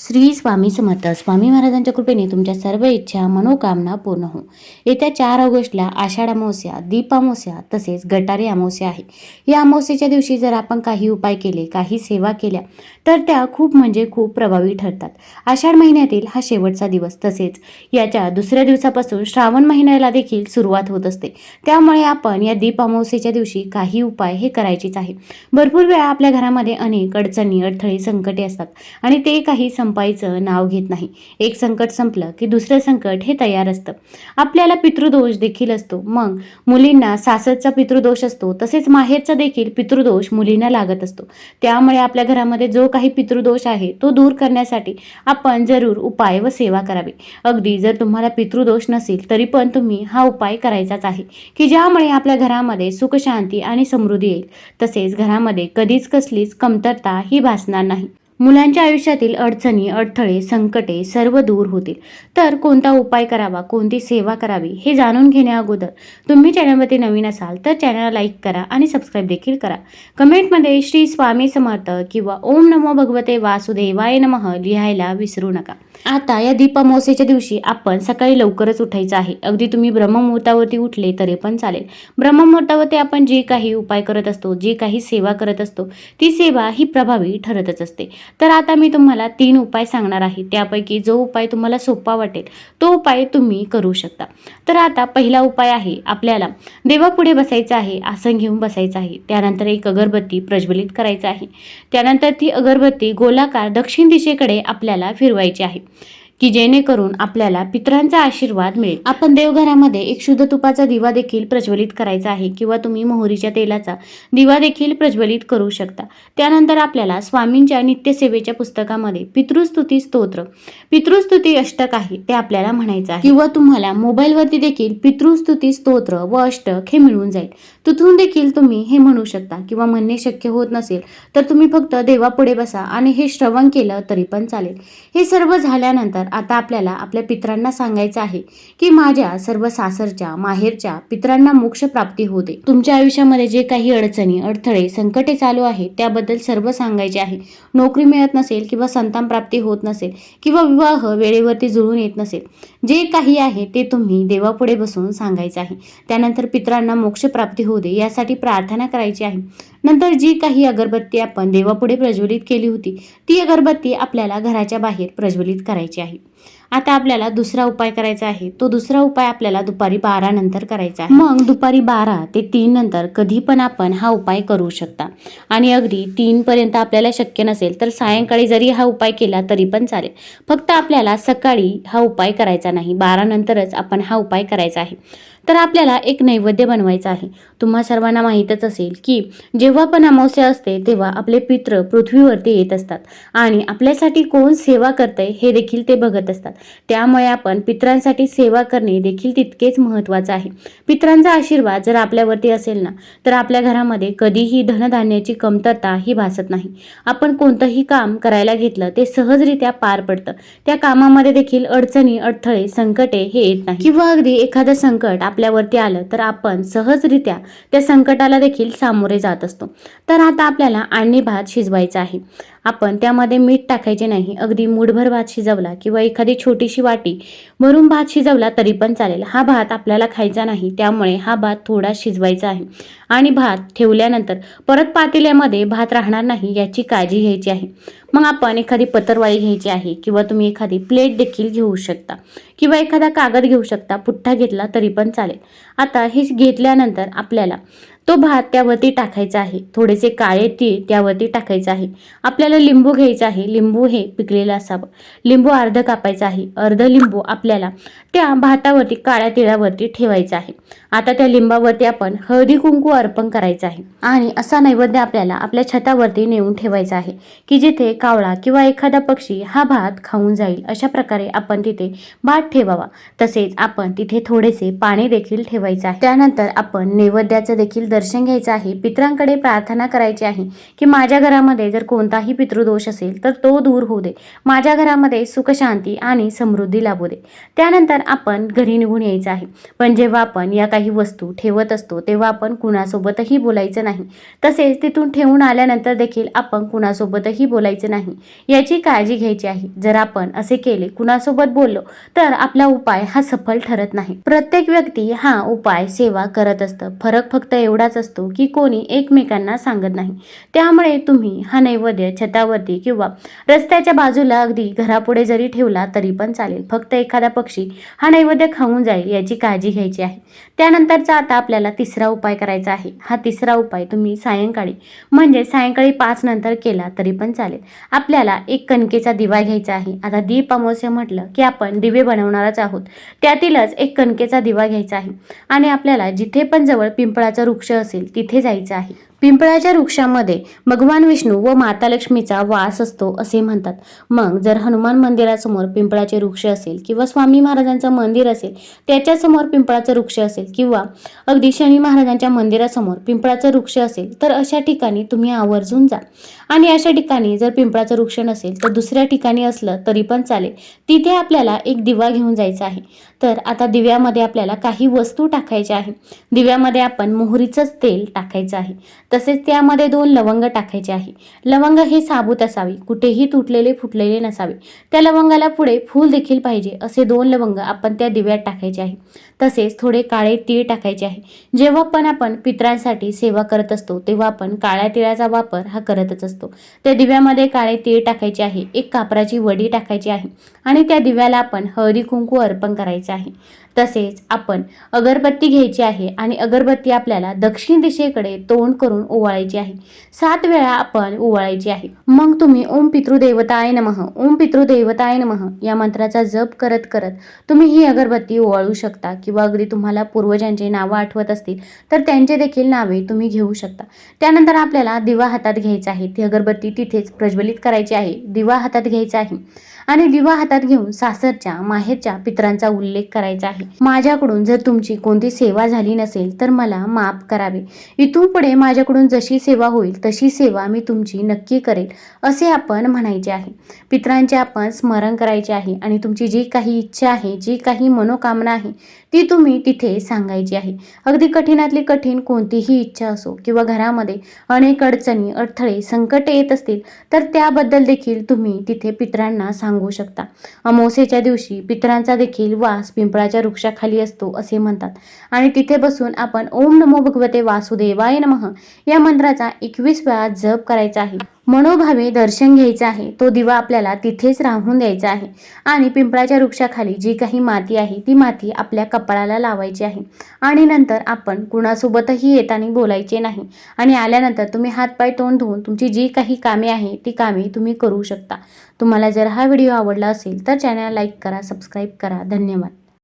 श्री स्वामी समर्थ. स्वामी महाराजांच्या कृपेने तुमच्या सर्व इच्छा मनोकामना पूर्ण हो. येत्या चार ऑगस्टला आषाढ अमावस्या दीप अमावस्या तसेच गटारी अमावस्या आहे. या अमावस्येच्या दिवशी जर आपण काही उपाय केले काही सेवा केल्या तर त्या खूप म्हणजे खूप प्रभावी ठरतात. आषाढ महिन्यातील हा शेवटचा दिवस तसेच याच्या दुसऱ्या दिवसापासून श्रावण महिन्याला देखील सुरुवात होत असते. त्यामुळे आपण या दीप अमावस्येच्या दिवशी काही उपाय हे करायचेच आहे. भरपूर वेळा आपल्या घरामध्ये अनेक अडचणी अडथळे संकटे असतात आणि ते काही संपायचं नाव घेत नाही. एक संकट संपलं की दुसरं संकट हे तयार असतं. आपल्याला पितृदोष देखील असतो. मग मुलींना सासरचा पितृदोष असतो तसेच माहेरचा देखील पितृदोष मुलींना लागत असतो. त्यामुळे आपल्या घरामध्ये जो काही पितृदोष आहे तो दूर करण्यासाठी आपण जरूर उपाय व सेवा करावी. अगदी जर तुम्हाला पितृदोष नसेल तरी पण तुम्ही हा उपाय करायचाच आहे की ज्यामुळे आपल्या घरामध्ये सुख शांती आणि समृद्धी येईल. तसेच घरामध्ये कधीच कसलीच कमतरता ही भासणार नाही. मुलांच्या आयुष्यातील अडचणी अडथळे संकटे सर्व दूर होतील. तर कोणता उपाय करावा कोणती सेवा करावी हे जाणून घेण्या अगोदर तुम्ही चॅनलवरती नवीन असाल तर चॅनलला लाईक करा आणि सबस्क्राईब देखील करा. कमेंटमध्ये श्री स्वामी समर्थ किंवा ओम नमो भगवते वासुदेवाय नमः लिहायला विसरू नका. आता या दीपामावस्येच्या दिवशी आपण सकाळी लवकरच उठायचं आहे. अगदी तुम्ही ब्रह्ममुहूर्तावरती उठले तरी पण चालेल. ब्रह्ममुहूर्तावरती आपण जे काही उपाय करत असतो जी काही सेवा करत असतो ती सेवा ही प्रभावी ठरतच असते. तर आता मी तुम्हाला तीन उपाय सांगणार आहे. त्यापैकी जो उपाय तुम्हाला सोपा वाटेल तो उपाय तुम्ही करू शकता. तर आता पहिला उपाय आहे आपल्याला देवापुढे बसायचं आहे आसन घेऊन बसायचं आहे. त्यानंतर एक अगरबत्ती प्रज्वलित करायचं आहे. त्यानंतर ती अगरबत्ती गोलाकार दक्षिण दिशेकडे आपल्याला फिरवायची आहे. की जेणेकरून आपल्याला पितरांचा आशीर्वाद मिळेल. आपण देवघरामध्ये एक शुद्ध तुपाचा दिवा देखील प्रज्वलित करायचा आहे किंवा तुम्ही मोहरीच्या तेलाचा दिवा देखील प्रज्वलित करू शकता. त्यानंतर आपल्याला स्वामींच्या नित्यसेवेच्या पुस्तकामध्ये पितृस्तुती स्तोत्र पितृस्तुती अष्टक आहे ते आपल्याला म्हणायचं आहे. किंवा तुम्हाला मोबाईलवरती देखील पितृस्तुती स्तोत्र व अष्टक हे मिळून जाईल. तिथून देखील तुम्ही हे म्हणू शकता किंवा म्हणणे शक्य होत नसेल तर तुम्ही फक्त देवापुढे बसा आणि हे श्रवण केलं तरी पण चालेल. हे सर्व झाल्यानंतर आता आपल्याला आपल्या पित्रांना सांगायचं आहे की माझ्या सर्व सासरच्या माहेरच्या पित्रांना मोक्ष प्राप्ती होते तुमच्या आयुष्यामध्ये जे काही अडचणी अडथळे संकटे चालू आहे त्याबद्दल सर्व सांगायचे आहे. नोकरी मिळत नसेल किंवा संतान प्राप्ती होत नसेल किंवा विवाह वेळेवरती जुळून येत नसेल जे काही आहे ते तुम्ही देवापुढे बसून सांगायचं आहे. त्यानंतर पित्रांना मोक्ष प्राप्ती होऊ दे यासाठी प्रार्थना करायची आहे. नंतर जी काही अगरबत्ती आपण देवापुढे प्रज्वलित केली होती ती अगरबत्ती आपल्याला घराच्या बाहेर प्रज्वलित करायची आहे. आता आपल्याला दुसरा उपाय करायचा आहे. तो दुसरा उपाय आपल्याला दुपारी बारा नंतर करायचा आहे. मग दुपारी बारा ते तीन नंतर कधी पण आपण हा उपाय करू शकता. आणि अगदी तीन पर्यंत आपल्याला शक्य नसेल तर सायंकाळी जरी हा उपाय केला तरी पण चालेल. फक्त आपल्याला सकाळी हा उपाय करायचा नाही. बारा नंतरच आपण हा उपाय करायचा आहे. तर आपल्याला एक नैवेद्य बनवायचा आहे. तुम्हा सर्वांना माहीतच असेल की जेव्हा पण अमावस्या असते तेव्हा आपले पित्र पृथ्वीवरती येत असतात. आणि आपल्यासाठी कोण सेवा करतंय हे देखील ते बघत असतात. त्यामुळे आपण पित्रांसाठी सेवा करणे देखील तितकेच महत्त्वाचं आहे. पित्रांचा आशीर्वाद जर आपल्यावरती असेल ना तर आपल्या घरामध्ये कधीही धनधान्याची कमतरता ही भासत नाही. आपण कोणतंही काम करायला घेतलं ते सहजरित्या पार पडतं. त्या कामामध्ये देखील अडचणी अडथळे संकटे हे येत नाही किंवा अगदी एखादं संकट आपल्यावरती आलं तर आपण सहजरित्या त्या संकटाला देखील सामोरे जात असतो. तर आता आपल्याला आणि भात शिजवायचा आहे. आपण त्यामध्ये मीठ टाकायचे नाही. अगदी मूठभर भात शिजवला किंवा एखादी छोटीशी वाटी भरून भात शिजवला तरी पण चालेल. हा भात आपल्याला खायचा नाही त्यामुळे हा भात थोडा शिजवायचा आहे. आणि भात ठेवल्यानंतर परत पातेल्यामध्ये भात राहणार नाही याची काळजी घ्यायची आहे. मग आपण एखादी पत्रवाळी घ्यायची आहे किंवा तुम्ही एखादी प्लेट देखील घेऊ शकता किंवा एखादा कागद घेऊ शकता पुठ्ठा घेतला तरी पण चालेल. आता हे घेतल्यानंतर आपल्याला तो भात त्यावरती टाकायचा आहे. थोडेसे काळे तीळ त्यावरती टाकायचं आहे. आपल्याला लिंबू घ्यायचा आहे. लिंबू हे पिकलेलं असावं. लिंबू अर्ध कापायचं आहे. अर्ध लिंबू आपल्याला त्या भातावरती काळ्या तिळावरती ठेवायचं आहे. आता त्या लिंबावरती आपण हळदी कुंकू अर्पण करायचं आहे. आणि असा नैवेद्य आपल्याला आपल्या छतावरती नेऊन ठेवायचा आहे की जिथे कावळा किंवा एखादा पक्षी हा भात खाऊन जाईल अशा प्रकारे आपण तिथे भात ठेवावा. तसेच आपण तिथे थोडेसे पाणी देखील ठेवायचं आहे. त्यानंतर आपण नैवेद्याचं देखील दर्शन घ्यायचं आहे. पित्रांकडे प्रार्थना करायची आहे की माझ्या घरामध्ये जर कोणताही पितृदोष असेल तर तो दूर होऊ दे. माझ्या घरामध्ये सुखशांती आणि समृद्धी लाभू दे. त्यानंतर आपण घरी निघून यायचं आहे. पण जेव्हा आपण या काही काही वस्तू ठेवत असतो तेव्हा आपण कुणासोबतही बोलायचं नाही. तसेच तिथून ठेवून आल्यानंतर देखील आपण कुणासोबतही बोलायचं नाही. याची काळजी घ्यायची आहे. जर आपण असे केले कुणासोबत बोललो तर आपला उपाय हा सफल ठरत नाही. प्रत्येक व्यक्ती हा उपाय सेवा करत असतं. फरक फक्त एवढाच असतो की कोणी एकमेकांना सांगत नाही. त्यामुळे तुम्ही हा नैवेद्य छतावरती किंवा रस्त्याच्या बाजूला अगदी घरापुढे जरी ठेवला तरी पण चालेल. फक्त एखादा पक्षी हा नैवेद्य खाऊन जाईल याची काळजी घ्यायची आहे. त्यानंतरचा आता आपल्याला तिसरा उपाय करायचा आहे. हा तिसरा उपाय तुम्ही सायंकाळी म्हणजे सायंकाळी पाच नंतर केला तरी पण चालेल. आपल्याला एक कणकेचा दिवा घ्यायचा आहे. आता दीप अमावस्या म्हटलं की आपण दिवे बनवणारच आहोत. त्यातीलच एक कणकेचा दिवा घ्यायचा आहे. आणि आपल्याला जिथे पण जवळ पिंपळाचा वृक्ष असेल तिथे जायचं आहे. पिंपळाच्या वृक्षामध्ये भगवान विष्णू व माता लक्ष्मीचा वास असतो असे म्हणतात. मग जर हनुमान मंदिरासमोर पिंपळाचे वृक्ष असेल किंवा स्वामी महाराजांचं मंदिर असेल त्याच्यासमोर पिंपळाचं वृक्ष असेल किंवा अगदी शनी महाराजांच्या मंदिरासमोर पिंपळाचं वृक्ष असेल तर अशा ठिकाणी तुम्ही आवर्जून जा. आणि अशा ठिकाणी जर पिंपळाचं वृक्ष नसेल तर दुसऱ्या ठिकाणी असलं तरी पण चालेल. तिथे आपल्याला एक दिवा घेऊन जायचा आहे. तर आता दिव्यामध्ये आपल्याला काही वस्तू टाकायच्या आहे दिव्यामध्ये आपण मोहरीचंच तेल टाकायचं आहे. तसेच त्यामध्ये दोन लवंग टाकायचे आहे. लवंग हे साबूत असावे कुठेही तुटलेले फुटलेले नसावे. त्या लवंगाला पुढे फूल देखील पाहिजे असे दोन लवंग आपण त्या दिव्यात टाकायचे आहे. तसेच थोडे काळे तीळ टाकायचे आहे. जेव्हा पण आपण पितरांसाठी सेवा करत असतो तेव्हा आपण काळ्या तिळाचा वापर हा करतच असतो. त्या दिव्यामध्ये काळे तीळ टाकायचे आहे एक कापराची वडी टाकायची आहे आणि त्या दिव्याला आपण हळदी कुंकू अर्पण करायचे आहे. तसेच आपण अगरबत्ती घ्यायची आहे आणि अगरबत्ती आपल्याला दक्षिण दिशेकडे तोंड करून ओवाळायची आहे. सात वेळा आपण ओवाळायची आहे. मग तुम्ही ओम पितृदेवताय नमः ओम पितृदेवताय नमः या मंत्राचा जप करत करत तुम्ही ही अगरबत्ती ओवाळू शकता किंवा अगदी तुम्हाला पूर्वजांची नावं आठवत असतील तर त्यांचे देखील नावे तुम्ही घेऊ शकता. त्यानंतर आपल्याला दिवा हातात घ्यायचा आहे. ती अगरबत्ती तिथेच प्रज्वलित करायची आहे. दिवा हातात घ्यायचा आहे. आणि दिवा हातात घेऊन सासरच्या माहेरच्या पितरांचा उल्लेख करायचा आहे. माझ्याकडून जर तुमची कोणती सेवा झाली नसेल तर मला माफ करावे. इथून पुढे माझ्याकडून जशी सेवा होईल तशी सेवा मी तुमची नक्की करेल असे आपण म्हणायचे आहे. पितरांचे आपण स्मरण करायचे आहे आणि तुमची जी काही इच्छा आहे जी काही मनोकामना आहे ती तुम्ही तिथे सांगायची आहे. अगदी कठीणातली कठीण कोणतीही इच्छा असो किंवा घरामध्ये अनेक अडचणी अडथळे संकटे येत असतील तर त्याबद्दल देखील तुम्ही तिथे पितरांना सांगू शकता. अमावस्येच्या दिवशी पितरांचा देखील वास पिंपळाच्या वृक्षाखाली असतो असे म्हणतात. आणि तिथे बसून आपण ओम नमो भगवते वासुदेवाय नमः. या मंत्राचा एकवीस वेळा जप करायचा आहे. मनोभावे दर्शन घ्यायचं आहे. तो दिवा आपल्याला तिथेच राहून द्यायचा आहे. आणि पिंपळाच्या वृक्षाखाली जी काही माती आहे ती माती आपल्या कपाळाला लावायची आहे. आणि नंतर आपण कुणासोबतही येताना बोलायचे नाही. आणि आल्यानंतर तुम्ही हातपाय तोंड धुवून तुमची जी काही कामे आहे ती कामे तुम्ही करू शकता. तुम्हाला जर हा व्हिडिओ आवडला असेल तर चॅनल लाईक करा सबस्क्राईब करा. धन्यवाद.